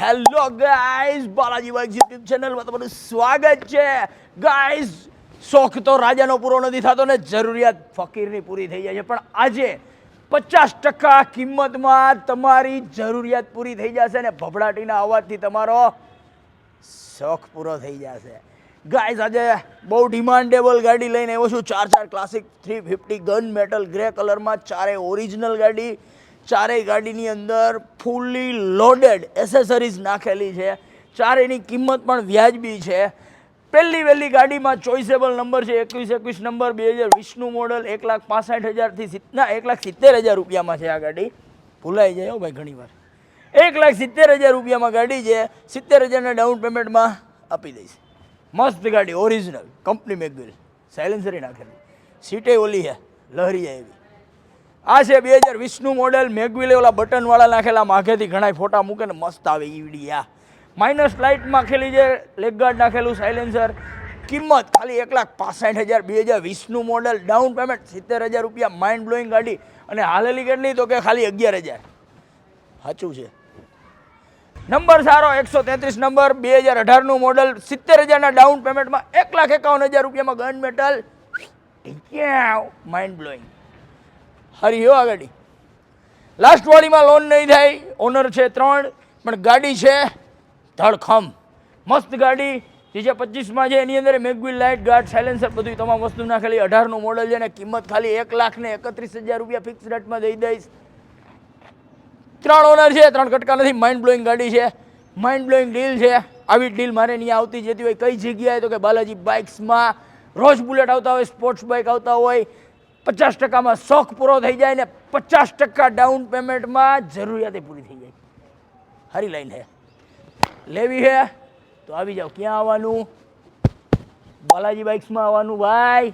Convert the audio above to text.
Hello guys Balaji bike YouTube ચેનલમાં તમારું સ્વાગત છે. ગાઈઝ શોખ તો રાજાનો પૂરો નથી થતો ને જરૂરિયાત ફકીરની પૂરી થઈ જાય છે. પણ આજે પચાસ ટકા કિંમતમાં તમારી જરૂરિયાત પૂરી થઈ જશે ને ભભડાટીના અવાજથી તમારો શોખ પૂરો થઈ જશે. ગાઈઝ આજે બહુ ડિમાન્ડેબલ ગાડી લઈને આવ્યો છું. ચાર ચાર classic three fifty gun metal grey કલરમાં ચારે ઓરિજિનલ ગાડી. ચારેય ગાડીની અંદર ફૂલ્લી લોડેડ એસેસરીઝ નાખેલી છે. ચારેયની કિંમત પણ વ્યાજબી છે. પહેલી વહેલી ગાડીમાં ચોઇસેબલ નંબર છે, એકવીસ એકવીસ નંબર બે હજાર વીસનું મોડલ એક લાખ પાસઠ હજારથી ના એક લાખ સિત્તેર હજાર રૂપિયામાં છે આ ગાડી. ભૂલાઈ જાય ભાઈ ઘણીવાર એક લાખ સિત્તેર હજાર રૂપિયામાં ગાડી છે, સિત્તેર હજારના ડાઉન પેમેન્ટમાં આપી દઈશ. મસ્ત ગાડી ઓરિજિનલ કંપની મેગવેલ સાયલેન્સરી નાખેલી. સીટે ઓલી હે, લહરી એવી. આ છે બે હજાર વીસનું મોડેલ મેગવિલે ઓલા બટનવાળા નાખેલા માઘેથી ઘણા ફોટા મૂકે ને મસ્ત આવે ઈવડી આ માઇનસ લાઇટમાં ખેલી છે લેગગાર્ડ નાખેલું સાયલેન્સર કિંમત ખાલી એક લાખ પાસઠ હજાર. બે હજાર વીસનું મોડેલ ડાઉન પેમેન્ટ સિત્તેર હજાર રૂપિયા. માઇન્ડ બ્લોઈંગ ગાડી. અને હાલેલી કેટલી? તો કે ખાલી અગિયાર હજાર. સાચું છે. નંબર સારો, એકસો તેત્રીસ નંબર. બે હજાર અઢારનું મોડલ સિત્તેર હજારના ડાઉન પેમેન્ટમાં એક લાખ એકાવન હજાર રૂપિયામાં ગન મેટલ માઇન્ડ બ્લોઈંગ હરી હો આ ગાડી લાસ્ટ વાળીમાં લોન નહીં થાય ઓનર છે ત્રણ, પણ ગાડી છે ધડખમ. મસ્ત ગાડી જે જે પચીસમાં છે એની અંદર મેગવિલ લાઇટ, ગાર્ડ સાયલેન્સર બધું તમામ વસ્તુ નાખેલી, અઢારનું મોડલ છે ને કિંમત ખાલી એક લાખ ને એકત્રીસ હજાર રૂપિયા ફિક્સ રેટમાં દઈ દઈશ. ત્રણ ઓનર છે, ત્રણ કટકા નથી માઇન્ડ બ્લોઈંગ ગાડી છે. માઇન્ડ બ્લોઈંગ ડીલ છે. આવી ડીલ મારે નહીં આવતી જતી હોય, કઈ જગ્યાએ તો કે બાલાજી બાઇક્સમાં રોજ બુલેટ આવતા હોય સ્પોર્ટ્સ બાઇક આવતા હોય પચાસ ટકામાં શોખ પૂરો થઈ જાય ને પચાસ ટકા ડાઉન પેમેન્ટમાં જરૂરિયાતે પૂરી થઈ જાય. હરી લાઈન હે. લેવી હે, તો આવી જાઓ. ક્યાં આવવાનું? બાલાજી બાઇક્સમાં આવવાનું, ભાઈ.